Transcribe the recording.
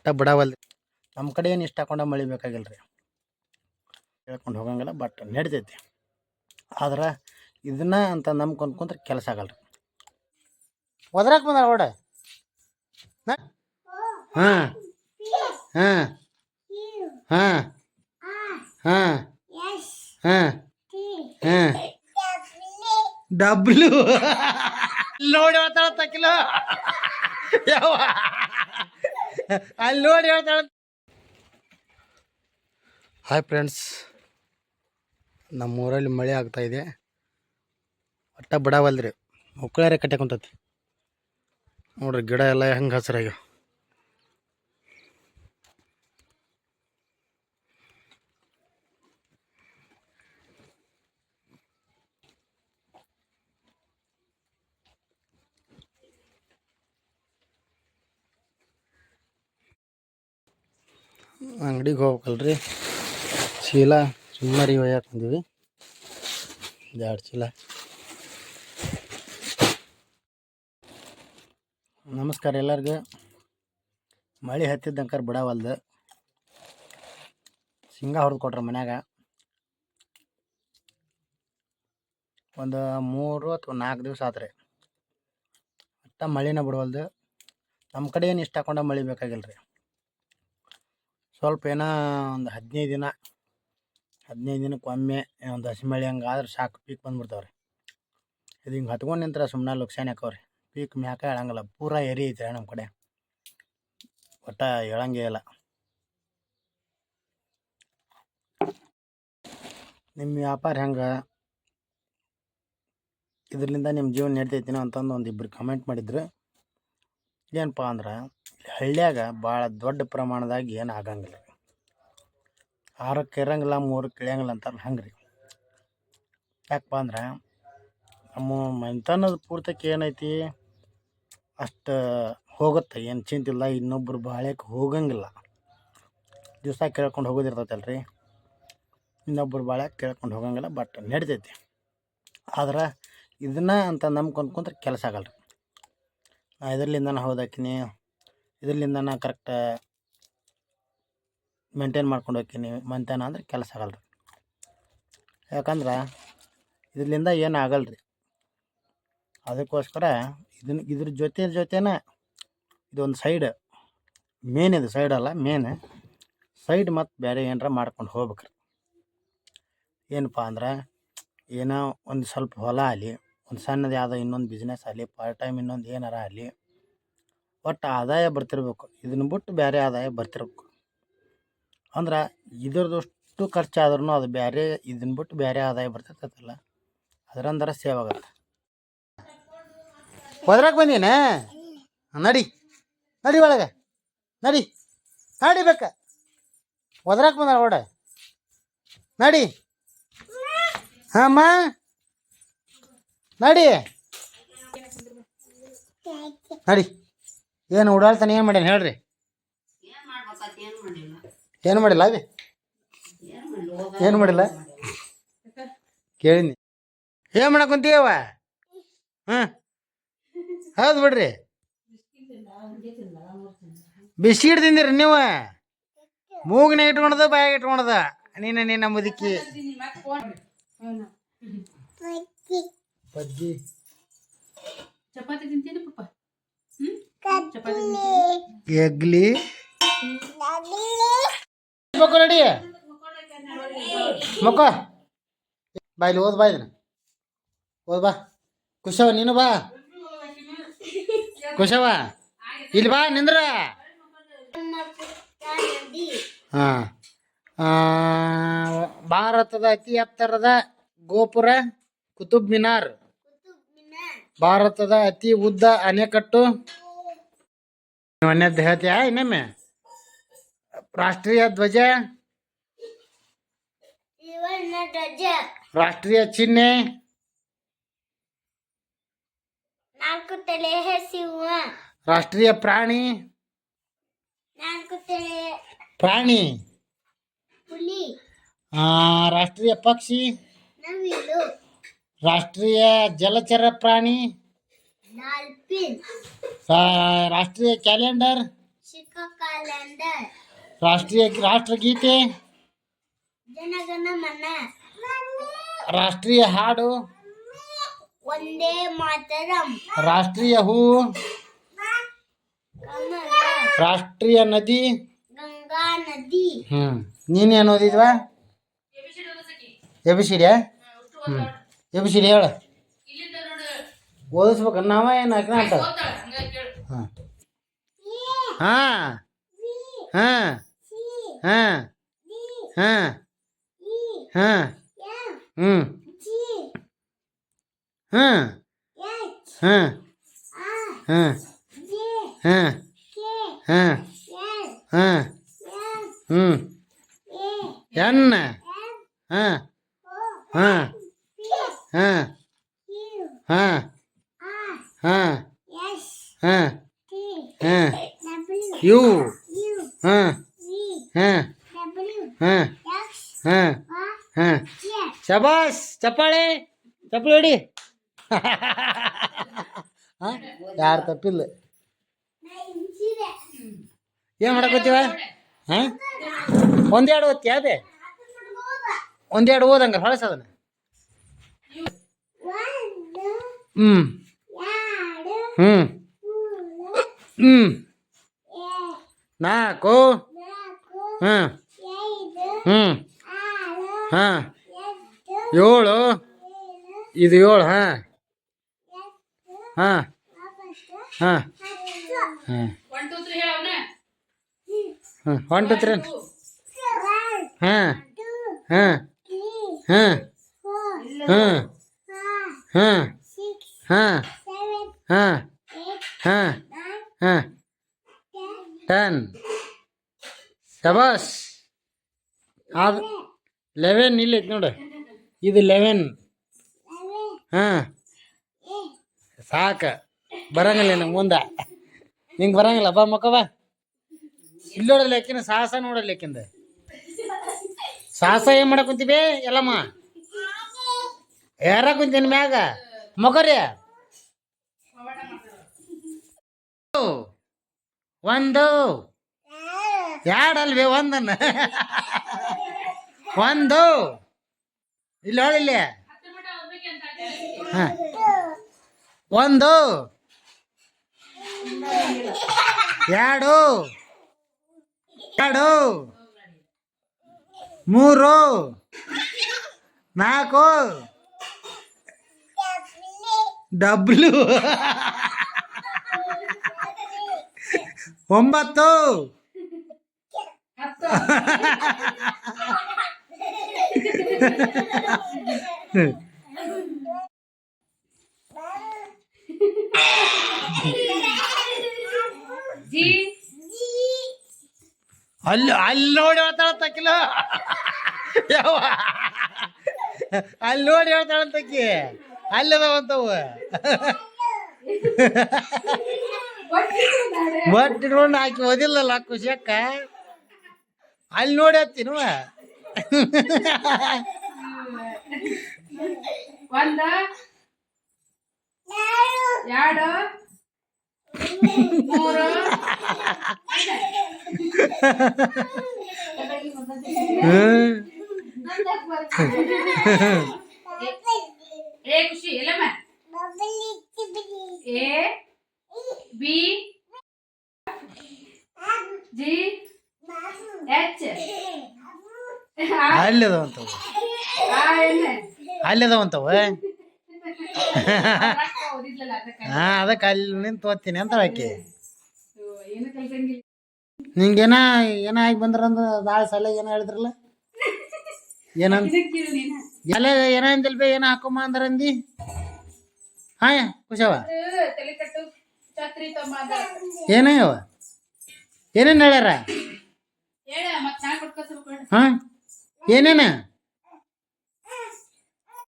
ಒಟ್ಟ ಬಿಡವಲ್ದು ನಮ್ಮ ಕಡೆ ಏನು ಇಷ್ಟ ಹಾಕೊಂಡ ಮಳಿ ಬೇಕಾಗಿಲ್ಲ ರೀ ಹೇಳ್ಕೊಂಡು ಹೋಗಂಗಿಲ್ಲ ಬಟ್ ನಡಿತೈತಿ ಆದ್ರೆ ಇದನ್ನ ಅಂತ ನಂಬ್ಕೊಂಡು ಕುಂತ್ರೆ ಕೆಲಸ ಆಗಲ್ಲ ರೀ ಒದ್ರಾಕ್ ಬಂದ ಓಡ. ಹಾಂ ಹಾಂ ಹಾಂ ಹಾಂ ಹಾಂ ಹಾಂ. ಡಬ್ಲು. ನೋಡಿ ಯಾವ ಅಲ್ಲಿ ನೋಡಿ ಹಾಯ್ ಫ್ರೆಂಡ್ಸ್ ನಮ್ಮ ಊರಲ್ಲಿ ಮಳೆ ಆಗ್ತಾ ಇದೆ. ಒಟ್ಟ ಬಿಡವಲ್ರಿ. ಮುಕ್ಕಳಾರೆ ಕಟ್ಟೆ ಕುಂತತಿ ನೋಡ್ರಿ ಗಿಡ ಎಲ್ಲ ಹೆಂಗೆ ಹಸಿರಾಗ್ಯಾವ. ಅಂಗಡಿಗೆ ಹೋಗ್ಬೇಕಲ್ರಿ. ಚೀಲ ಸುಮ್ಮರಿ ಒಯ್ಯಕ್ಕೆ ಬಂದೀವಿ ಎರಡು ಚೀಲ. ನಮಸ್ಕಾರ ಎಲ್ಲರಿಗೂ. ಮಳೆ ಹತ್ತಿದ್ದಂಕರ್ ಬಿಡವಲ್ದು. ಶೇಂಗಾ ಹೊಡೆದು ಕೊಟ್ರ ಮನ್ಯಾಗ. ಒಂದು ಮೂರು ಅಥವಾ ನಾಲ್ಕು ದಿವಸ ಆತ್ರಿ. ಅಟ್ಟ ಮಳೆನ ಬಿಡವಲ್ದು. ನಮ್ಮ ಕಡೆ ಏನು ಇಷ್ಟ ಹಾಕೊಂಡ ಮಳೆ ಬೇಕಾಗಿಲ್ಲ ರೀ ಸ್ವಲ್ಪ ಏನೋ ಒಂದು ಹದಿನೈದು ದಿನ, ಹದಿನೈದು ದಿನಕ್ಕೆ ಒಮ್ಮೆ ಒಂದು ಹಸಿ ಮಳೆ ಹಂಗೆ ಆದ್ರೆ ಸಾಕು, ಪೀಕ್ ಬಂದ್ಬಿಡ್ತಾವೆ ರೀ ಇದು ಹಿಂಗೆ ಹತ್ಕೊಂಡು ನಿಂತ್ರೆ ಸುಮ್ಮನೆ ಲುಕ್ಸಾನ್ ಹಾಕವ್ರಿ ಪೀಕ್ ಮ್ಯಾಕ ಹೇಳಂಗಿಲ್ಲ, ಪೂರಾ ಎರಿ ಐತೆ ನಮ್ಮ ಕಡೆ. ಒಟ್ಟ ಹೇಳಂಗೇ ಇಲ್ಲ. ನಿಮ್ಮ ವ್ಯಾಪಾರ ಹೆಂಗೆ? ಇದರಿಂದ ನಿಮ್ಮ ಜೀವನ ನಡ್ತೈತಿನೋ ಅಂತಂದು ಒಂದು ಇಬ್ಬರು ಕಮೆಂಟ್ ಮಾಡಿದ್ರು. ಏನಪ್ಪ ಅಂದ್ರೆ ಹಳ್ಳಿಯಾಗ ಭಾಳ ದೊಡ್ಡ ಪ್ರಮಾಣದಾಗ ಏನು ಆಗಂಗಿಲ್ಲ. ಆರಕ್ಕೆ ಇರಂಗಿಲ್ಲ, ಮೂರಕ್ಕೆ ಇಳಿಯಂಗಿಲ್ಲ ಅಂತಾರಲ್ಲ ಹಂಗೆ ರೀ ಯಾಕಪ್ಪ ಅಂದ್ರೆ, ನಮ್ಮ ಮನೆತನದ ಪೂರ್ತಕ್ಕೆ ಏನೈತಿ, ಅಷ್ಟು ಹೋಗುತ್ತೆ, ಏನು ಚಿಂತಿಲ್ಲ ಇನ್ನೊಬ್ಬರು ಬಾಳ್ಯಕ್ಕೆ ಹೋಗಂಗಿಲ್ಲ. ದಿವಸ ಕೇಳ್ಕೊಂಡು ಹೋಗೋದಿರ್ತೈತಲ್ಲ ರೀ ಇನ್ನೊಬ್ರು ಬಾಳ್ಯಕ್ಕೆ ಕೇಳ್ಕೊಂಡು ಹೋಗಂಗಿಲ್ಲ, ಬಟ್ ನಡಿತೈತಿ. ಆದ್ರೆ ಇದನ್ನ ಅಂತ ನಂಬ್ಕೊಂಡು ಕುಂತ್ರೆ ಕೆಲಸ ಆಗಲ್ಲ ರೀ ನಾ ಇದರ್ಲಿಂದ ಹೋದಾಕಿನಿ ನಾನು ಕರೆಕ್ಟ್ ಮೇಂಟೈನ್ ಮಾಡ್ಕೊಂಡು ಹೋಗ್ತೀನಿ ಮಂತನ ಅಂದ್ರೆ ಕೆಲಸ ಆಗಲ್ಲ ರೀ ಯಾಕಂದ್ರೆ ಇದರಿಂದ ಏನು ಆಗಲ್ಲ ರೀ ಅದಕ್ಕೋಸ್ಕರ ಇದನ್ನ ಇದ್ರ ಜೊತೆ ಜೊತೆನೇ ಇದೊಂದು ಸೈಡ್ ಮೇನ್ ಇದು ಸೈಡ್ ಅಲ್ಲ ಮೇನ್ ಸೈಡ್ ಮತ್ತು ಬೇರೆ ಏನಾರ ಮಾಡ್ಕೊಂಡು ಹೋಗ್ಬೇಕ್ರಿ. ಏನಪ್ಪ ಅಂದ್ರೆ, ಏನೋ ಒಂದು ಸ್ವಲ್ಪ ಹೊಲ ಆಗಲಿ ಒಂದು ಸಣ್ಣದು ಯಾವುದೋ ಇನ್ನೊಂದು ಬಿಸ್ನೆಸ್ ಆಗಲಿ ಪಾರ್ಟ್ ಟೈಮ್ ಇನ್ನೊಂದು ಏನಾರ ಆಗಲಿ, ಒಟ್ಟು ಆದಾಯ ಬರ್ತಿರ್ಬೇಕು. ಇದನ್ನು ಬಿಟ್ಟು ಬೇರೆ ಆದಾಯ ಬರ್ತಿರ್ಬೇಕು. ಅಂದ್ರೆ ಇದ್ರದಷ್ಟು ಖರ್ಚಾದ್ರೂ ಅದು ಬೇರೆ ಇದನ್ನ ಬಿಟ್ಟು ಬೇರೆ ಆದಾಯ ಬರ್ತಿರ್ತೈತಲ್ಲ, ಅದರಂದ್ರೆ ಸೇವ್ ಆಗುತ್ತೆ. ಹೋದ್ರಾಗ ಬಂದೀನ? ನಡಿ ನಡಿ ಒಳಗೆ, ನಡಿ ನಡಿಬೇಕ ಹೊದ್ರಾಕ್ ಬಂದ ಓಡ ನಡಿ. ಹಾಮ್ಮ ನಡಿ. ನಡಿ. ಏನು ಓಡಾಡ್ತಾನೆ, ಏನು ಮಾಡ್ಯಾನ ಹೇಳ್ರಿ. ಏನ್ ಮಾಡಿಲ್ಲ ಅದೇ? ಏನು ಮಾಡಿಲ್ಲ? ಕೇಳಿನಿ. ಏನು ಮಾಡಕ್ಕಂತೀಯವ ಹಾಂ? ಹೌದು ಬಿಡ್ರಿ. ಬಿಸ್ಕಿಟ್ ತಿಂದಿರಿ ನೀವು? ಮೂಗಿನ ಇಟ್ಕೊಳದ ಬಾಯಾಗ ಇಟ್ಕೊಳದ ನೀನ ನಿನ್ನ ಮುದುಕಿ. ಬಜ್ಜಿ ಚಪಾತಿ ತಿಂತೀನಿ ಪಪ್ಪ? ಹ್ಮ್? ಚಪಾತಿ ಎಗ್ಲಿ. ಮಕ್ಕೋ ನಡಿ. ಮಕ್ಕೋ. ಬಾ ಇಲ್ಲಿ ಓದ್ ಬಾ ಇದನ್ನ. ಓದ್ ಬಾ. ಕುಶವ ನೀನು ಬಾ. ಕುಶವ ಇಲ್ಲಿ ಬಾ ನಿಂದ್ರ. ಹಾಂ. ಆ, ಭಾರತದ ಅತಿ ಎತ್ತರದ ಗೋಪುರ ಕುತುಬ್ ಮಿನಾರ್. ಭಾರತದ ಅತಿ ಉದ್ದ ಅಣೆಕಟ್ಟು. ಒಂದೇದ್ದು ಹೇಳ್ತೀಯಾ ಇನ್ನೊಮ್ಮೆ. ರಾಷ್ಟ್ರೀಯ ಧ್ವಜ. ರಾಷ್ಟ್ರೀಯ ಚಿಹ್ನೆ. ನಾಲ್ಕು ತಲೆ ಸಿಂಹ ರಾಷ್ಟ್ರೀಯ ಪ್ರಾಣಿ. ನಾಲ್ಕು ತಲೆ ಪ್ರಾಣಿ. ಹುಲಿ. ಆ, ರಾಷ್ಟ್ರೀಯ ಪಕ್ಷಿ. ನವಿಲು ರಾಷ್ಟ್ರೀಯ ಜಲಚರ ಪ್ರಾಣಿ? ರಾಷ್ಟ್ರೀಯ ಕ್ಯಾಲೆಂಡರ್? ರಾಷ್ಟ್ರೀಯ ರಾಷ್ಟ್ರಗೀತೆ? ರಾಷ್ಟ್ರೀಯ ಹಾಡು? ಒಂದೇ ಮಾತರಂ. ರಾಷ್ಟ್ರೀಯ ಹೂ? ರಾಷ್ಟ್ರೀಯ ನದಿ? ಗಂಗಾ ನದಿ. ಹ್ಞೂ ನೀನೇನು ಓದಿದ್ವಾ? ಎಬಿಸಿಡಿಯಾ? ಹ್ಞೂ ಎ ಬಿ ಸಿ ಡಿ ಹೇಳು ಇಲ್ಲಿಂದ ನೋಡು ಓದಿಸ್ಬೇಕು ನಾವ ಏನು ಹಾಕಿನ ಅಂತ ಓದ್ತಾಳ ಹಂಗ ಕೇಳು ಹಾಂ ಹಾಂ ಹಾಂ ಹಾಂ ಹಾಂ ಹಾಂ ಹ್ಞೂ ಹಾಂ ಹಾಂ ಹಾಂ ಹಾಂ ಹಾಂ ಹಾಂ ಹ್ಞೂ ಎನ್ ಹಾಂ ಹಾಂ ಹಾಂ. ಹಾಂ. ಹಾಂ. ಹಾಂ. ಹಾಂ. ಯು. ಹಾಂ. ಹಾಂ. ಹಾಂ. ಹಾಂ. ಹಾಂ. ಶಬಾಸ್ ಚಪ್ಪಾಳೆ ಚಪ್ಪಾಳೆ ಹೊಡಿ. ಹಾಂ. ಯಾರು ತಪ್ಪಿಲ್ಲ. ಏನು ಮಾಡಕತ್ತೀವ ಹಾಂ. ಒಂದೆರಡು ಓದ್ತೀಯ ಅದೇ? ಒಂದೆರಡು ಓದಂಗ ಹೊಳಸ ಹ್ಞೂ ಹ್ಞೂ ಹ್ಞೂ ನಾಲ್ಕು. ಹಾಂ ಹ್ಞೂ ಹಾಂ. ಏಳು. ಇದು ಏಳು ಹಾಂ. ಹಾಂ. ಹಾಂ. ಹಾಂ. ಹಾಂ ಒನ್ ಟು ತ್ರೀ ಹಾಂ. ಹಾಂ. ಹಾಂ. ಹಾಂ. ಹಾಂ. ಹಾಂ. ಹಾಂ. ಹಾಂ. ಹಾಂ. ಟೆನ್. ಶಬಾಸ್ ಅದು ಲೆವೆನ್ ಇಲ್ಲೈತೆ ನೋಡು. ಇದು ಲೆವೆನ್. ಹಾಂ. ಸಾಕು. ಬರಂಗಿಲ್ಲ ನಂಗೆ ಮುಂದೆ. ನಿಂಗೆ ಬರಂಗಿಲ್ಲ. ಬಾ ಮಕ್ಕ, ಬಾ. ಇಲ್ಲಿ ನೋಡಲ್ಲ ಯಾಕಿನ ಸಾಹಸ ನೋಡಲ್ಲ ಯಾಕಿಂದ ಸಾಹಸ ಏನು ಮಾಡಕ್ ಕುಂತೀವಿ ಎಲ್ಲಮ್ಮ? ಯಾರ ಕುಂತೀನಿ ಮ್ಯಾಗ? ಮಕರಿ ಒಂದು ಎರಡಲ್ವೇ ಒಂದನ್ನ? ಒಂದು. ಇಲ್ಲಿ ಹೇಳಿಲ್ಲ ಹಾಂ. ಒಂದು. ಎರಡು. ಎರಡು. ಮೂರು. ನಾಲ್ಕು. ಡಬ್ಲ್ಯೂ ಒಂಬತ್ತು. ಅಲ್ಲಿ ಅಲ್ಲಿ ನೋಡಿ ಹೇಳ್ತಾಳಂತಕ್ಕಿಲ್ಲ ಯಾವ ಅಲ್ಲಿ ನೋಡಿ ಹೇಳ್ತಾಳಂತಕ್ಕಿ ಅಲ್ಲದವಂತವು ಬಟ್ ನೋಡಿ ಹಾಕಿ ಓದಿಲ್ಲಲ್ಲ ಖುಷಿಯಕ್ಕ ಅಲ್ಲಿ ನೋಡಿ ಹತ್ತಿನವ ಒಂದ ಎರಡು ಮೂರು. ಏ ಖುಷಿ ಎಲ್ಲಮ್ಮ? ಅಲ್ಲದವಂತವು. ಅಲ್ಲದವಂತವ ಹಾ ಅದಕ್ಕೆ ಅಲ್ಲಿ ನಿಂತು ಓದ್ತೀನಿ ಅಂತ ಆಕಿ ನಿಂಗೇನ ಏನ ಆಗಿ ಬಂದ್ರಂದ್ರ ಭಾಳ ಸಲ ಏನ ಹೇಳಿದ್ರಲ್ಲ? ಏನಂತ? ಅಲ್ಲೇ ಏನ ಅಂದಿಲ್ ಬೇ ಏನ ಹಾಕೊಮ್ಮ ಅಂದ್ರಂದಿ ಹಾ ಖುಷವ ಏನೇವ ಏನೇನು ಹೇಳ್ಯಾರ? ಹಾ ಏನೇನ?